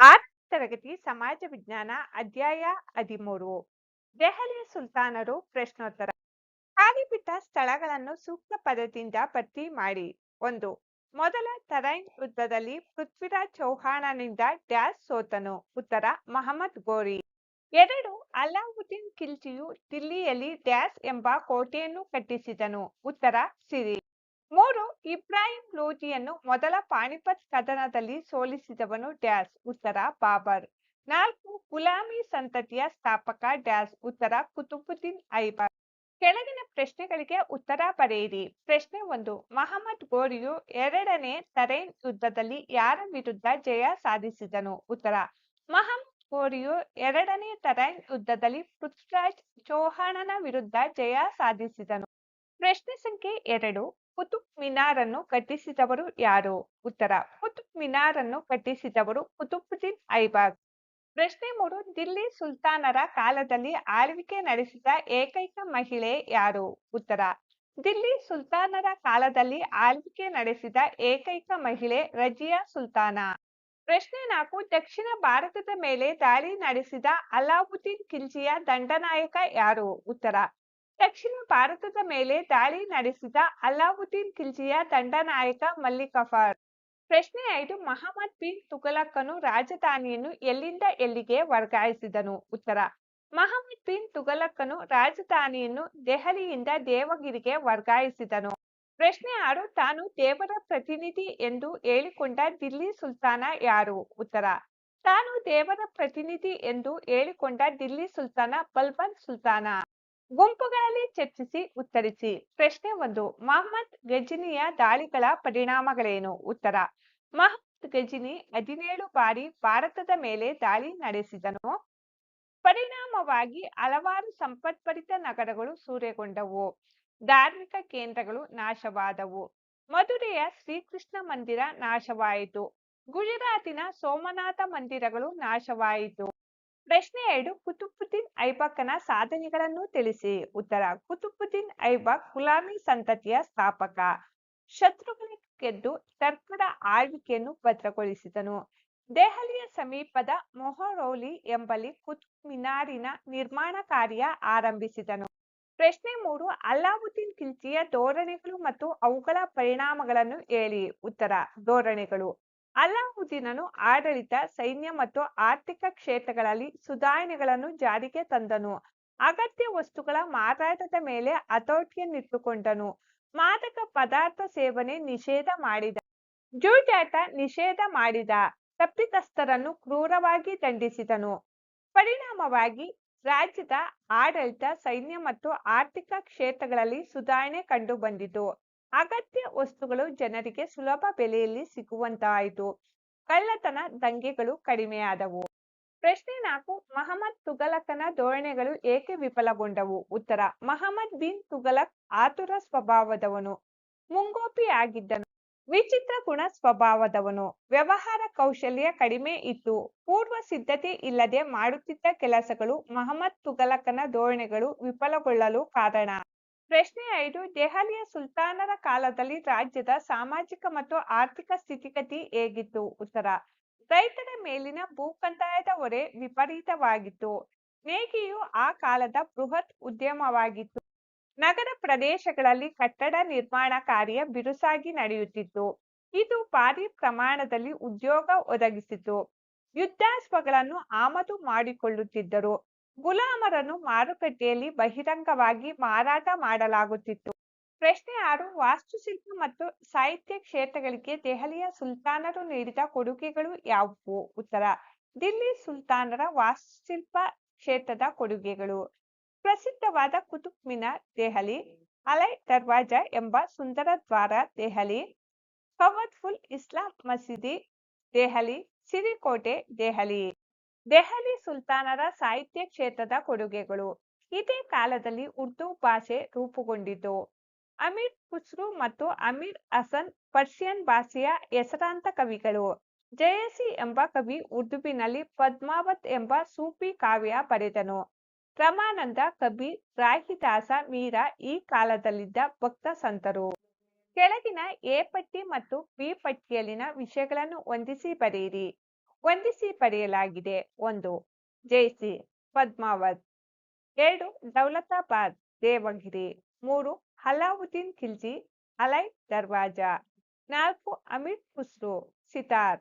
ಆರನೇ ತರಗತಿ ಸಮಾಜ ವಿಜ್ಞಾನ ಅಧ್ಯಾಯ ಹದಿಮೂರು. ದೆಹಲಿ ಸುಲ್ತಾನರು ಪ್ರಶ್ನೋತ್ತರ. ಖಾಲಿ ಬಿಟ್ಟ ಸ್ಥಳಗಳನ್ನು ಸೂಕ್ತ ಪದದಿಂದ ಭರ್ತಿ ಮಾಡಿ. ಒಂದು, ಮೊದಲ ತರೈನ್ ಯುದ್ಧದಲ್ಲಿ ಪೃಥ್ವಿರಾಜ್ ಚೌಹಾಣನಿಂದ ಡ್ಯಾಸ್ ಸೋತನು. ಉತ್ತರ, ಮಹಮ್ಮದ್ ಗೋರಿ. ಎರಡು, ಅಲಾವುದ್ದೀನ್ ಖಿಲ್ಜಿಯು ದಿಲ್ಲಿಯಲ್ಲಿ ಡ್ಯಾಸ್ ಎಂಬ ಕೋಟೆಯನ್ನು ಕಟ್ಟಿಸಿದನು. ಉತ್ತರ, ಸಿರಿ. ಮೂರು, ಇಬ್ರಾಹಿಂ ಲೋಧಿಯನ್ನು ಮೊದಲ ಪಾಣಿಪತ್ ಕದನದಲ್ಲಿ ಸೋಲಿಸಿದವನು ಡ್ಯಾಸ್, ಉತ್ತರ ಬಾಬರ್. ನಾಲ್ಕು, ಗುಲಾಮಿ ಸಂತತಿಯ ಸ್ಥಾಪಕ ಡ್ಯಾಸ್, ಉತ್ತರ ಕುತುಬುದ್ದೀನ್ ಐಬಕ್ ಕೆಳಗಿನ ಪ್ರಶ್ನೆಗಳಿಗೆ ಉತ್ತರ ಬರೆಯಿರಿ. ಪ್ರಶ್ನೆ ಒಂದು, ಮಹಮ್ಮದ್ ಗೋರಿಯು ಎರಡನೇ ತರೈನ್ ಯುದ್ಧದಲ್ಲಿ ಯಾರ ವಿರುದ್ಧ ಜಯ ಸಾಧಿಸಿದನು? ಉತ್ತರ, ಮಹಮ್ಮದ್ ಗೋರಿಯು ಎರಡನೇ ತರೈನ್ ಯುದ್ಧದಲ್ಲಿ ಪೃಥ್ವಿರಾಜ್ ಚೌಹಾಣನ ವಿರುದ್ಧ ಜಯ ಸಾಧಿಸಿದನು. ಪ್ರಶ್ನೆ ಸಂಖ್ಯೆ ಎರಡು ಕುತುಬ್ ಮಿನಾರ್ ಅನ್ನು ಕಟ್ಟಿಸಿದವರು ಯಾರು? ಉತ್ತರ ಕುತುಬ್ ಮಿನಾರನ್ನು ಕಟ್ಟಿಸಿದವರು ಕುತುಬುದ್ದೀನ್ ಐಬಾಗ್. ಪ್ರಶ್ನೆ ಮೂರು, ದಿಲ್ಲಿ ಸುಲ್ತಾನರ ಕಾಲದಲ್ಲಿ ಆಳ್ವಿಕೆ ನಡೆಸಿದ ಏಕೈಕ ಮಹಿಳೆ ಯಾರು? ಉತ್ತರ, ದಿಲ್ಲಿ ಸುಲ್ತಾನರ ಕಾಲದಲ್ಲಿ ಆಳ್ವಿಕೆ ನಡೆಸಿದ ಏಕೈಕ ಮಹಿಳೆ ರಜಿಯಾ ಸುಲ್ತಾನ. ಪ್ರಶ್ನೆ ನಾಲ್ಕು, ದಕ್ಷಿಣ ಭಾರತದ ಮೇಲೆ ದಾಳಿ ನಡೆಸಿದ ಅಲಾವುದ್ದೀನ್ ಖಿಲ್ಜಿಯ ದಂಡನಾಯಕ ಯಾರು? ಉತ್ತರ ದಕ್ಷಿಣ ಭಾರತದ ಮೇಲೆ ದಾಳಿ ನಡೆಸಿದ ಅಲ್ಲಾವುದ್ದೀನ್ ಖಿಲ್ಜಿಯ ದಂಡನಾಯಕ ಮಲ್ಲಿಕಫಾರ್ ಪ್ರಶ್ನೆ ಐದು, ಮಹಮ್ಮದ್ ಬಿನ್ ತುಗಲಕ್ಕನು ರಾಜಧಾನಿಯನ್ನು ಎಲ್ಲಿಂದ ಎಲ್ಲಿಗೆ ವರ್ಗಾಯಿಸಿದನು? ಉತ್ತರ, ಮಹಮ್ಮದ್ ಬಿನ್ ತುಗಲಕ್ಕನು ರಾಜಧಾನಿಯನ್ನು ದೆಹಲಿಯಿಂದ ದೇವಗಿರಿಗೆ ವರ್ಗಾಯಿಸಿದನು. ಪ್ರಶ್ನೆ ಆರು, ತಾನು ದೇವರ ಪ್ರತಿನಿಧಿ ಎಂದು ಹೇಳಿಕೊಂಡ ದಿಲ್ಲಿ ಸುಲ್ತಾನ ಯಾರು? ಉತ್ತರ, ತಾನು ದೇವರ ಪ್ರತಿನಿಧಿ ಎಂದು ಹೇಳಿಕೊಂಡ ದಿಲ್ಲಿ ಸುಲ್ತಾನ ಬಲ್ಬನ್ ಸುಲ್ತಾನ. ಗುಂಪುಗಳಲ್ಲಿ ಚರ್ಚಿಸಿ, ಉತ್ತರಿಸಿ. ಪ್ರಶ್ನೆ ಒಂದು, ಮಹಮ್ಮದ್ ಗಜಿನಿಯ ದಾಳಿಗಳ ಪರಿಣಾಮಗಳೇನು? ಉತ್ತರ, ಮಹಮ್ಮದ್ ಗಜಿನಿ ಹದಿನೇಳು ಬಾರಿ ಭಾರತದ ಮೇಲೆ ದಾಳಿ ನಡೆಸಿದನು. ಪರಿಣಾಮವಾಗಿ ಹಲವಾರು ಸಂಪತ್ಪರಿತ ನಗರಗಳು ಸೂರೆಗೊಂಡವು. ಧಾರ್ಮಿಕ ಕೇಂದ್ರಗಳು ನಾಶವಾದವು. ಮಧುರೆಯ ಶ್ರೀಕೃಷ್ಣ ಮಂದಿರ ನಾಶವಾಯಿತು. ಗುಜರಾತಿನ ಸೋಮನಾಥ ಮಂದಿರಗಳು ನಾಶವಾಯಿತು. ಪ್ರಶ್ನೆ ಎರಡು, ಕುತುಬುದ್ದೀನ್ ಐಬಕ್ನ ಸಾಧನೆಗಳನ್ನು ತಿಳಿಸಿ. ಉತ್ತರ, ಕುತುಬುದ್ದೀನ್ ಐಬಕ್ ಗುಲಾಮಿ ಸಂತತಿಯ ಸ್ಥಾಪಕ. ಶತ್ರುಗಳನ್ನು ಗೆದ್ದು ಟರ್ಕರ ಆಳ್ವಿಕೆಯನ್ನು ಭದ್ರಗೊಳಿಸಿದನು. ದೆಹಲಿಯ ಸಮೀಪದ ಮೊಹರೌಲಿ ಎಂಬಲ್ಲಿ ಕುತುಬ್ ಮಿನಾರಿನ ನಿರ್ಮಾಣ ಕಾರ್ಯ ಆರಂಭಿಸಿದನು. ಪ್ರಶ್ನೆ ಮೂರು, ಅಲ್ಲಾವುದ್ದೀನ್ ಖಿಲ್ಜಿಯ ಧೋರಣೆಗಳು ಮತ್ತು ಅವುಗಳ ಪರಿಣಾಮಗಳನ್ನು ಹೇಳಿ. ಉತ್ತರ, ಧೋರಣೆಗಳು. ಅಲ್ಲಾವುದ್ದೀನನು ಆಡಳಿತ, ಸೈನ್ಯ ಮತ್ತು ಆರ್ಥಿಕ ಕ್ಷೇತ್ರಗಳಲ್ಲಿ ಸುಧಾರಣೆಗಳನ್ನು ಜಾರಿಗೆ ತಂದನು. ಅಗತ್ಯ ವಸ್ತುಗಳ ಮಾರಾಟದ ಮೇಲೆ ಹತೋಟಿಯನ್ನಿಟ್ಟುಕೊಂಡನು. ಮಾದಕ ಪದಾರ್ಥ ಸೇವನೆ ನಿಷೇಧ ಮಾಡಿದ. ಜೂಜಾಟ ನಿಷೇಧ ಮಾಡಿದ. ತಪ್ಪಿತಸ್ಥರನ್ನು ಕ್ರೂರವಾಗಿ ದಂಡಿಸಿದನು. ಪರಿಣಾಮವಾಗಿ ರಾಜ್ಯದ ಆಡಳಿತ, ಸೈನ್ಯ ಮತ್ತು ಆರ್ಥಿಕ ಕ್ಷೇತ್ರಗಳಲ್ಲಿ ಸುಧಾರಣೆ ಕಂಡುಬಂದಿತು. ಅಗತ್ಯ ವಸ್ತುಗಳು ಜನರಿಗೆ ಸುಲಭ ಬೆಲೆಯಲ್ಲಿ ಸಿಗುವಂತಾಯಿತು. ಕಳ್ಳತನ ದಂಗೆಗಳು ಕಡಿಮೆಯಾದವು. ಪ್ರಶ್ನೆ ನಾಲ್ಕು, ಮಹಮ್ಮದ್ ತುಗಲಕನ ಧೋರಣೆಗಳು ಏಕೆ ವಿಫಲಗೊಂಡವು? ಉತ್ತರ, ಮಹಮ್ಮದ್ ಬಿನ್ ತುಗಲಕ್ ಆತುರ ಸ್ವಭಾವದವನು. ಮುಂಗೋಪಿ ಆಗಿದ್ದನು. ವಿಚಿತ್ರ ಗುಣ ಸ್ವಭಾವದವನು. ವ್ಯವಹಾರ ಕೌಶಲ್ಯ ಕಡಿಮೆ ಇತ್ತು. ಪೂರ್ವ ಸಿದ್ಧತೆ ಇಲ್ಲದೆ ಮಾಡುತ್ತಿದ್ದ ಕೆಲಸಗಳು ಮಹಮ್ಮದ್ ತುಗಲಕನ ಧೋರಣೆಗಳು ವಿಫಲಗೊಳ್ಳಲು ಕಾರಣ. ಪ್ರಶ್ನೆ ಐದು ದೆಹಲಿಯ ಸುಲ್ತಾನರ ಕಾಲದಲ್ಲಿ ರಾಜ್ಯದ ಸಾಮಾಜಿಕ ಮತ್ತು ಆರ್ಥಿಕ ಸ್ಥಿತಿಗತಿ ಹೇಗಿತ್ತು? ಉತ್ತರ, ರೈತರ ಮೇಲಿನ ಭೂಕಂದಾಯದ ಹೊರೆ ವಿಪರೀತವಾಗಿತ್ತು. ನೇಗಿಯು ಆ ಕಾಲದ ಬೃಹತ್ ಉದ್ಯಮವಾಗಿತ್ತು. ನಗರ ಪ್ರದೇಶಗಳಲ್ಲಿ ಕಟ್ಟಡ ನಿರ್ಮಾಣ ಕಾರ್ಯ ಬಿರುಸಾಗಿ ನಡೆಯುತ್ತಿತ್ತು. ಇದು ಭಾರಿ ಪ್ರಮಾಣದಲ್ಲಿ ಉದ್ಯೋಗ ಒದಗಿಸಿತು. ಯುದ್ಧಾಸ್ತ್ರಗಳನ್ನು ಆಮದು ಮಾಡಿಕೊಳ್ಳುತ್ತಿದ್ದರು. ಗುಲಾಮರನ್ನು ಮಾರುಕಟ್ಟೆಯಲ್ಲಿ ಬಹಿರಂಗವಾಗಿ ಮಾರಾಟ ಮಾಡಲಾಗುತ್ತಿತ್ತು. ಪ್ರಶ್ನೆ ಆರು, ವಾಸ್ತುಶಿಲ್ಪ ಮತ್ತು ಸಾಹಿತ್ಯ ಕ್ಷೇತ್ರಗಳಿಗೆ ದೆಹಲಿಯ ಸುಲ್ತಾನರು ನೀಡಿದ ಕೊಡುಗೆಗಳು ಯಾವುವು? ಉತ್ತರ, ದಿಲ್ಲಿ ಸುಲ್ತಾನರ ವಾಸ್ತುಶಿಲ್ಪ ಕ್ಷೇತ್ರದ ಕೊಡುಗೆಗಳು. ಪ್ರಸಿದ್ಧವಾದ ಕುತುಬ್ ಮಿನಾರ್ ದೆಹಲಿ. ಅಲೈ ದರ್ವಾಜ ಎಂಬ ಸುಂದರ ದ್ವಾರ, ದೆಹಲಿ. ಕವತ್ಫುಲ್ ಇಸ್ಲಾಂ ಮಸೀದಿ, ದೆಹಲಿ. ಸಿರಿಕೋಟೆ, ದೆಹಲಿ. ದೆಹಲಿ ಸುಲ್ತಾನರ ಸಾಹಿತ್ಯ ಕ್ಷೇತ್ರದ ಕೊಡುಗೆಗಳು. ಇದೇ ಕಾಲದಲ್ಲಿ ಉರ್ದು ಭಾಷೆ ರೂಪುಗೊಂಡಿತು. ಅಮೀರ್ ಖುಸ್ರು ಮತ್ತು ಅಮೀರ್ ಹಸನ್ ಪರ್ಷಿಯನ್ ಭಾಷೆಯ ಹೆಸರಾಂತ ಕವಿಗಳು. ಜಯಸಿ ಎಂಬ ಕವಿ ಉರ್ದುಬಿನಲ್ಲಿ ಪದ್ಮಾವತ್ ಎಂಬ ಸೂಫಿ ಕಾವ್ಯ ಬರೆದನು. ರಮಾನಂದ ಕಬಿ ರಾಹಿದಾಸ ಮೀರ ಈ ಕಾಲದಲ್ಲಿದ್ದ ಭಕ್ತ ಸಂತರು. ಕೆಳಗಿನ ಎ ಪಟ್ಟಿ ಮತ್ತು ಬಿ ಪಟ್ಟಿಯಲ್ಲಿನ ವಿಷಯಗಳನ್ನು ಹೊಂದಿಸಿ ಬರೆಯಿರಿ. ವಂದಿಸಿ ಪಡೆಯಲಾಗಿದೆ. ಒಂದು ಜೈಸಿ ಪದ್ಮಾವತ್. ಎರಡು ದೌಲತಾಬಾದ್ ದೇವಗಿರಿ. ಮೂರು, ಅಲಾವುದ್ದೀನ್ ಖಿಲ್ಜಿ, ಅಲೈ ದರ್ವಾಜ. ನಾಲ್ಕು, ಅಮೀರ್ ಖುಸ್ರು, ಸಿತಾರ್.